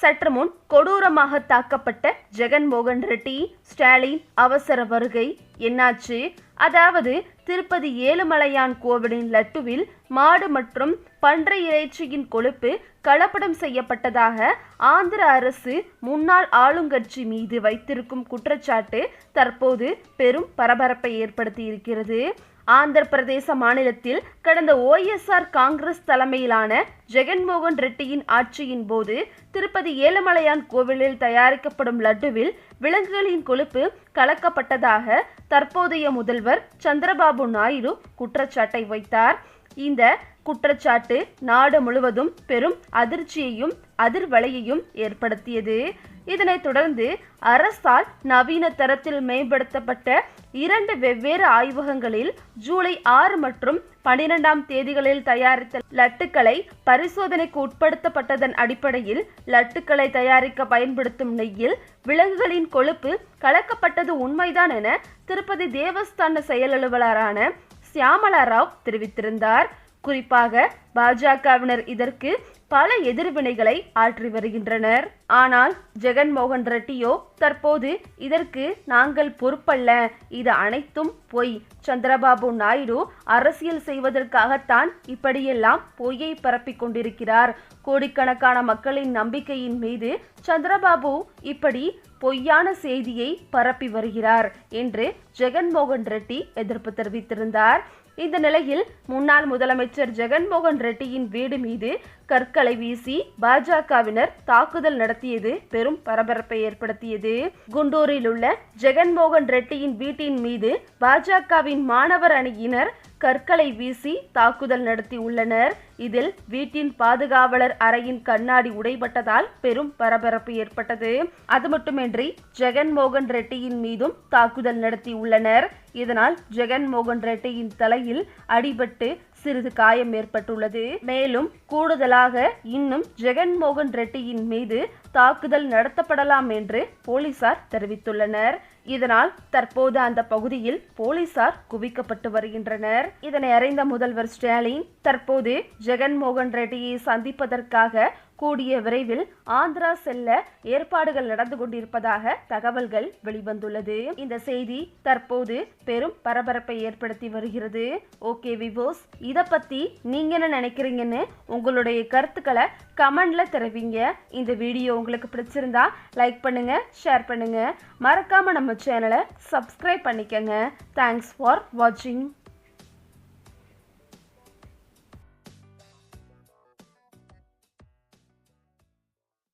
சற்று முன் கொடூரமாக தாக்கப்பட்ட ஜெகன்மோகன் ரெட்டி ஸ்டாலின் அவசர வருகை. என்னாச்சு? அதாவது திருப்பதி ஏழுமலையான் கோவிலின் லட்டுவில் மாடு மற்றும் பன்றை இறைச்சியின் கொழுப்பு கலப்படம் செய்யப்பட்டதாக ஆந்திர அரசு முன்னாள் ஆளுங்கட்சி மீது வைத்திருக்கும் குற்றச்சாட்டு தற்போது பெரும் பரபரப்பை ஏற்படுத்தி இருக்கிறது ஆந்திர பிரதேச மாநிலத்தில் கடந்த ஓஎஸ்ஆர் காங்கிரஸ் தலைமையிலான ஜெகன்மோகன் ரெட்டியின் ஆட்சியின் போது திருப்பதி ஏழுமலையான் கோவிலில் தயாரிக்கப்படும் லட்டுவில் விலங்குகளின் கொழுப்பு கலக்கப்பட்டதாக தற்போதைய முதல்வர் சந்திரபாபு நாயுடு குற்றச்சாட்டை வைத்தார். இந்த குற்றச்சாட்டு நாடு முழுவதும் பெரும் அதிர்ச்சியையும் அதிர்வலையையும் ஏற்படுத்தியது. இதனைத் தொடர்ந்து அரசால் நவீன தரத்தில் மேம்படுத்தப்பட்ட இரண்டு வெவ்வேறு ஆய்வகங்களில் ஜூலை ஆறு மற்றும் பனிரெண்டாம் தேதிகளில் தயாரித்த லட்டுக்களை பரிசோதனைக்கு உட்படுத்தப்பட்டதன் அடிப்படையில் லட்டுக்களை தயாரிக்க பயன்படுத்தும் நெய்யில் விலங்குகளின் கொழுப்பு கலக்கப்பட்டது உண்மைதான் என திருப்பதி தேவஸ்தான செயல் அலுவலரான சியாமலா ராவ் தெரிவித்திருந்தார். குறிப்பாக பாஜகவினர் இதற்கு பல எதிர்வினைகளை ஆற்றி வருகின்றனர். ஆனால் ஜெகன்மோகன் ரெட்டியோ தற்போது இதற்கு நாங்கள் பொறுப்பல்ல. இது அனைத்தும் பொய். சந்திரபாபு நாயுடு அரசியல் செய்வதற்காகத்தான் இப்படியெல்லாம் பொய்யை பரப்பிக் கொண்டிருக்கிறார். கோடிக்கணக்கான மக்களின் நம்பிக்கையின் மீது சந்திரபாபு இப்படி பொய்யான செய்தியை பரப்பி வருகிறார் என்று ஜெகன்மோகன் ரெட்டி எதிர்ப்பு தெரிவித்திருந்தார். இந்த நிலையில் முன்னாள் முதலமைச்சர் ஜெகன்மோகன் ரெட்டியின் வீடு மீது கற்களை வீசி பாஜகவினர் தாக்குதல் நடத்தியது பெரும் பரபரப்பை ஏற்படுத்தியது. குண்டூரில் உள்ள ஜெகன்மோகன் ரெட்டியின் வீட்டின் மீது பாஜகவின் மாணவர் அணியினர் கற்களை வீசி தாக்குதல் நடத்தி உள்ளனர். இதில் வீட்டின் பாதுகாவலர் அறையின் கண்ணாடி உடைபட்டதால் பெரும் பரபரப்பு ஏற்பட்டது. அது மட்டுமின்றி ஜெகன்மோகன் ரெட்டியின் மீதும் தாக்குதல் நடத்தி உள்ளனர். இதனால் ஜெகன்மோகன் ரெட்டியின் தலையில் அடிபட்டு சிறிது காயம் ஏற்பட்டுள்ளது. மேலும் கூடுதலாக இன்னும் ஜெகன்மோகன் ரெட்டியின் மீது தாக்குதல் நடத்தப்படலாம் என்று போலீசார் தெரிவித்துள்ளனர். இதனால் தற்போது அந்த பகுதியில் போலீசார் குவிக்கப்பட்டு வருகின்றனர். இதனை அறிந்த முதல்வர் ஸ்டாலின் தற்போது ஜெகன்மோகன் ரெட்டியை சந்திப்பதற்காக கூடிய விரைவில் ஆந்திரா செல்ல ஏற்பாடுகள் நடந்து கொண்டிருப்பதாக தகவல்கள் வெளிவந்துள்ளது. இந்த செய்தி தற்போது பெரும் பரபரப்பை ஏற்படுத்தி வருகிறது. ஓகே விவோஸ் இத பத்தி நீங்க என்ன நினைக்கிறீங்கன்னு உங்களுடைய கருத்துக்களை கமெண்ட்ல தெரிவிங்க. இந்த வீடியோ உங்களுக்கு பிடிச்சிருந்தா லைக் பண்ணுங்க ஷேர் பண்ணுங்க. மறக்காம நம்ம சேனலை சப்ஸ்கிரைப் பண்ணிக்கங்க. தேங்க்ஸ் ஃபார் வாட்சிங்